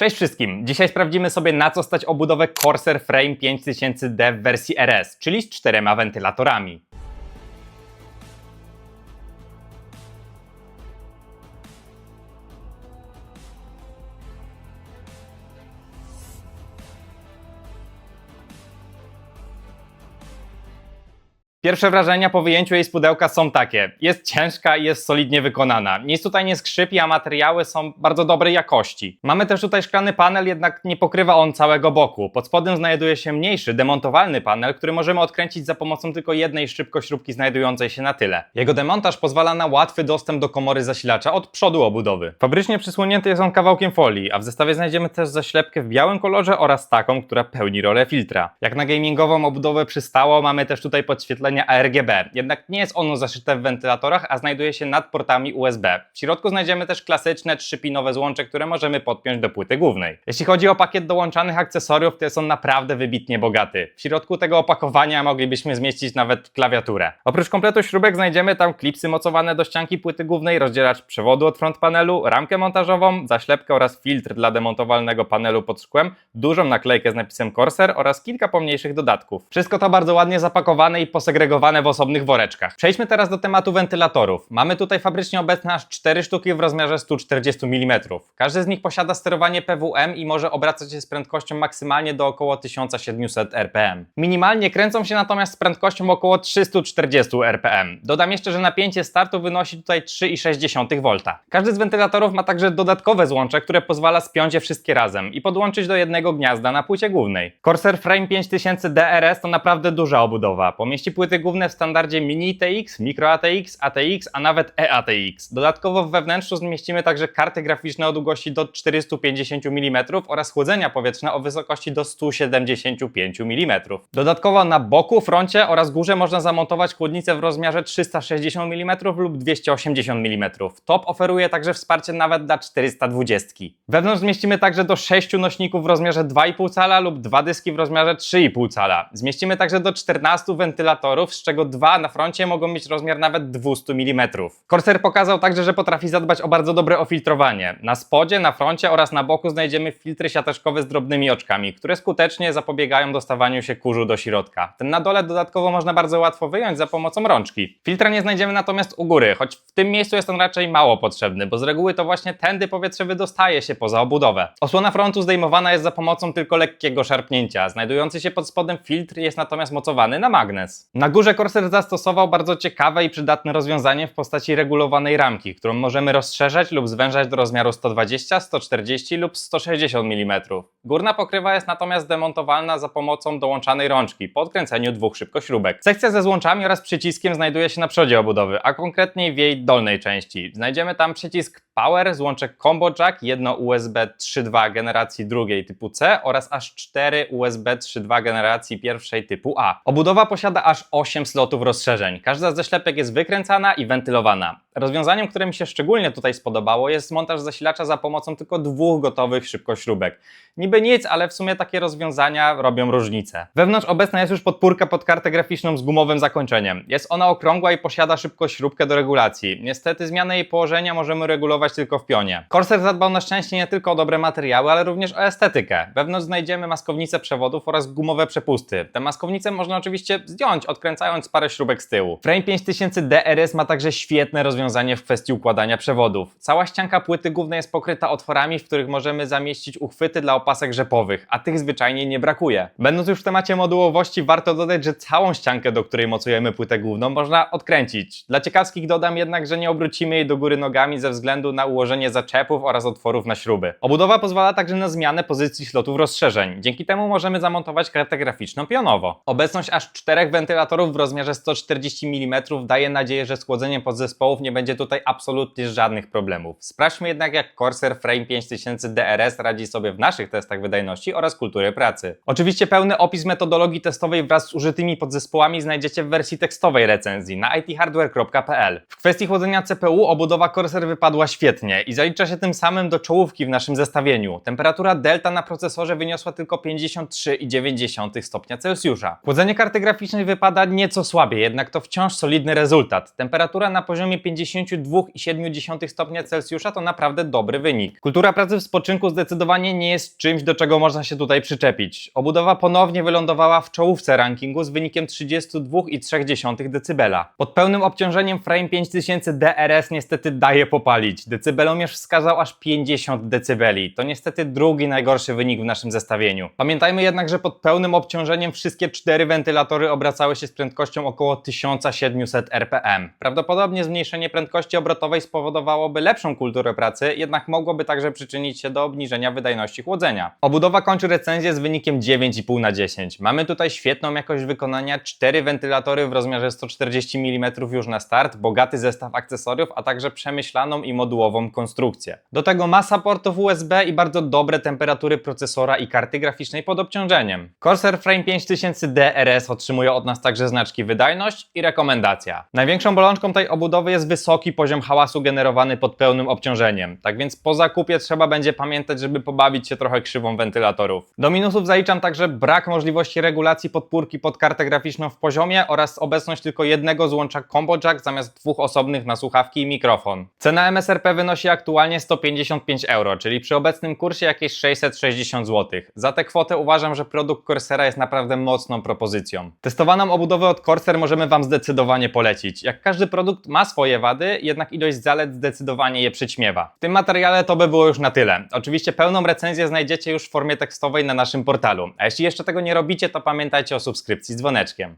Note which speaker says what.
Speaker 1: Cześć wszystkim! Dzisiaj sprawdzimy sobie na co stać obudowę Corsair Frame 5000D w wersji RS, czyli z czterema wentylatorami. Pierwsze wrażenia po wyjęciu jej z pudełka są takie. Jest ciężka i jest solidnie wykonana. Nic tutaj nie skrzypi, a materiały są bardzo dobrej jakości. Mamy też tutaj szklany panel, jednak nie pokrywa on całego boku. Pod spodem znajduje się mniejszy, demontowalny panel, który możemy odkręcić za pomocą tylko jednej szybkośrubki znajdującej się na tyle. Jego demontaż pozwala na łatwy dostęp do komory zasilacza od przodu obudowy. Fabrycznie przysłonięty jest on kawałkiem folii, a w zestawie znajdziemy też zaślepkę w białym kolorze oraz taką, która pełni rolę filtra. Jak na gamingową obudowę przystało, mamy też tutaj podświetlenie ARGB, jednak nie jest ono zaszyte w wentylatorach, a znajduje się nad portami USB. W środku znajdziemy też klasyczne trzypinowe złącze, które możemy podpiąć do płyty głównej. Jeśli chodzi o pakiet dołączanych akcesoriów, to jest on naprawdę wybitnie bogaty. W środku tego opakowania moglibyśmy zmieścić nawet klawiaturę. Oprócz kompletu śrubek znajdziemy tam klipsy mocowane do ścianki płyty głównej, rozdzielacz przewodu od front panelu, ramkę montażową, zaślepkę oraz filtr dla demontowalnego panelu pod szkłem, dużą naklejkę z napisem Corsair oraz kilka pomniejszych dodatków. Wszystko to bardzo ładnie zapakowane i posegregowane w osobnych woreczkach. Przejdźmy teraz do tematu wentylatorów. Mamy tutaj fabrycznie obecne aż 4 sztuki w rozmiarze 140 mm. Każdy z nich posiada sterowanie PWM i może obracać się z prędkością maksymalnie do około 1700 rpm. Minimalnie kręcą się natomiast z prędkością około 340 rpm. Dodam jeszcze, że napięcie startu wynosi tutaj 3,6 V. Każdy z wentylatorów ma także dodatkowe złącze, które pozwala spiąć je wszystkie razem i podłączyć do jednego gniazda na płycie głównej. Corsair Frame 5000 DRS to naprawdę duża obudowa. Pomieści płyty główne w standardzie Mini TX, Micro ATX, ATX, a nawet EATX. Dodatkowo w wewnętrzu zmieścimy także karty graficzne o długości do 450 mm oraz chłodzenia powietrzne o wysokości do 175 mm. Dodatkowo na boku, froncie oraz górze można zamontować chłodnicę w rozmiarze 360 mm lub 280 mm. Top oferuje także wsparcie nawet dla 420. Wewnątrz zmieścimy także do 6 nośników w rozmiarze 2,5 cala lub dwa dyski w rozmiarze 3,5 cala. Zmieścimy także do 14 wentylatorów, z czego dwa na froncie mogą mieć rozmiar nawet 200 mm. Corsair pokazał także, że potrafi zadbać o bardzo dobre ofiltrowanie. Na spodzie, na froncie oraz na boku znajdziemy filtry siateczkowe z drobnymi oczkami, które skutecznie zapobiegają dostawaniu się kurzu do środka. Ten na dole dodatkowo można bardzo łatwo wyjąć za pomocą rączki. Filtra nie znajdziemy natomiast u góry, choć w tym miejscu jest on raczej mało potrzebny, bo z reguły to właśnie tędy powietrze wydostaje się poza obudowę. Osłona frontu zdejmowana jest za pomocą tylko lekkiego szarpnięcia. Znajdujący się pod spodem filtr jest natomiast mocowany na magnes. Na górze Corsair zastosował bardzo ciekawe i przydatne rozwiązanie w postaci regulowanej ramki, którą możemy rozszerzać lub zwężać do rozmiaru 120, 140 lub 160 mm. Górna pokrywa jest natomiast demontowalna za pomocą dołączanej rączki po odkręceniu dwóch szybkośrubek. Sekcja ze złączami oraz przyciskiem znajduje się na przodzie obudowy, a konkretniej w jej dolnej części. Znajdziemy tam przycisk Power, złącze Combo Jack, jedno USB 3.2 generacji drugiej typu C oraz aż 4 USB 3.2 generacji pierwszej typu A. Obudowa posiada aż 8 slotów rozszerzeń. Każda ze ślepek jest wykręcana i wentylowana. Rozwiązaniem, które mi się szczególnie tutaj spodobało jest montaż zasilacza za pomocą tylko dwóch gotowych szybkośrubek. Niby nic, ale w sumie takie rozwiązania robią różnicę. Wewnątrz obecna jest już podpórka pod kartę graficzną z gumowym zakończeniem. Jest ona okrągła i posiada szybkośrubkę do regulacji. Niestety zmianę jej położenia możemy regulować tylko w pionie. Corsair zadbał na szczęście nie tylko o dobre materiały, ale również o estetykę. Wewnątrz znajdziemy maskownicę przewodów oraz gumowe przepusty. Te maskownice można oczywiście zdjąć, odkręcając parę śrubek z tyłu. Frame 5000 DRS ma także świetne rozwiązanie w kwestii układania przewodów. Cała ścianka płyty głównej jest pokryta otworami, w których możemy zamieścić uchwyty dla opasek rzepowych, a tych zwyczajnie nie brakuje. Będąc już w temacie modułowości, warto dodać, że całą ściankę, do której mocujemy płytę główną, można odkręcić. Dla ciekawskich dodam jednak, że nie obrócimy jej do góry nogami ze względu na ułożenie zaczepów oraz otworów na śruby. Obudowa pozwala także na zmianę pozycji slotów rozszerzeń. Dzięki temu możemy zamontować kartę graficzną pionowo. Obecność aż czterech wentylatorów w rozmiarze 140 mm daje nadzieję, że z chłodzeniem podzespołów nie będzie tutaj absolutnie żadnych problemów. Sprawdźmy jednak jak Corsair Frame 5000 DRS radzi sobie w naszych testach wydajności oraz kultury pracy. Oczywiście pełny opis metodologii testowej wraz z użytymi podzespołami znajdziecie w wersji tekstowej recenzji na ithardware.pl. W kwestii chłodzenia CPU obudowa Corsair wypadła świetnie i zalicza się tym samym do czołówki w naszym zestawieniu. Temperatura delta na procesorze wyniosła tylko 53,9 stopnia Celsjusza. Chłodzenie karty graficznej wypada nieco słabiej, jednak to wciąż solidny rezultat. Temperatura na poziomie 52,7 stopnia Celsjusza to naprawdę dobry wynik. Kultura pracy w spoczynku zdecydowanie nie jest czymś, do czego można się tutaj przyczepić. Obudowa ponownie wylądowała w czołówce rankingu z wynikiem 32,3 dB. Pod pełnym obciążeniem Frame 5000 DRS niestety daje popalić. Decybelomierz wskazał aż 50 dB. To niestety drugi najgorszy wynik w naszym zestawieniu. Pamiętajmy jednak, że pod pełnym obciążeniem wszystkie cztery wentylatory obracały się z prędkością około 1700 RPM. Prawdopodobnie zmniejszenie prędkości obrotowej spowodowałoby lepszą kulturę pracy, jednak mogłoby także przyczynić się do obniżenia wydajności chłodzenia. Obudowa kończy recenzję z wynikiem 9,5 na 10. Mamy tutaj świetną jakość wykonania, cztery wentylatory w rozmiarze 140 mm już na start, bogaty zestaw akcesoriów, a także przemyślaną i modułową konstrukcję. Do tego masa portów USB i bardzo dobre temperatury procesora i karty graficznej pod obciążeniem. Corsair Frame 5000 DRS otrzymuje od nas także znaczki wydajność i rekomendacja. Największą bolączką tej obudowy jest wysoki poziom hałasu generowany pod pełnym obciążeniem. Tak więc po zakupie trzeba będzie pamiętać, żeby pobawić się trochę krzywą wentylatorów. Do minusów zaliczam także brak możliwości regulacji podpórki pod kartę graficzną w poziomie oraz obecność tylko jednego złącza combo jack zamiast dwóch osobnych na słuchawki i mikrofon. Cena MSRP wynosi aktualnie 155 euro, czyli przy obecnym kursie jakieś 660 zł. Za tę kwotę uważam, że produkt Corsera jest naprawdę mocną propozycją. Testowaną obudowę od Corsair możemy Wam zdecydowanie polecić. Jak każdy produkt ma swoje wady, jednak ilość zalet zdecydowanie je przyćmiewa. W tym materiale to by było już na tyle. Oczywiście pełną recenzję znajdziecie już w formie tekstowej na naszym portalu. A jeśli jeszcze tego nie robicie, to pamiętajcie o subskrypcji z dzwoneczkiem.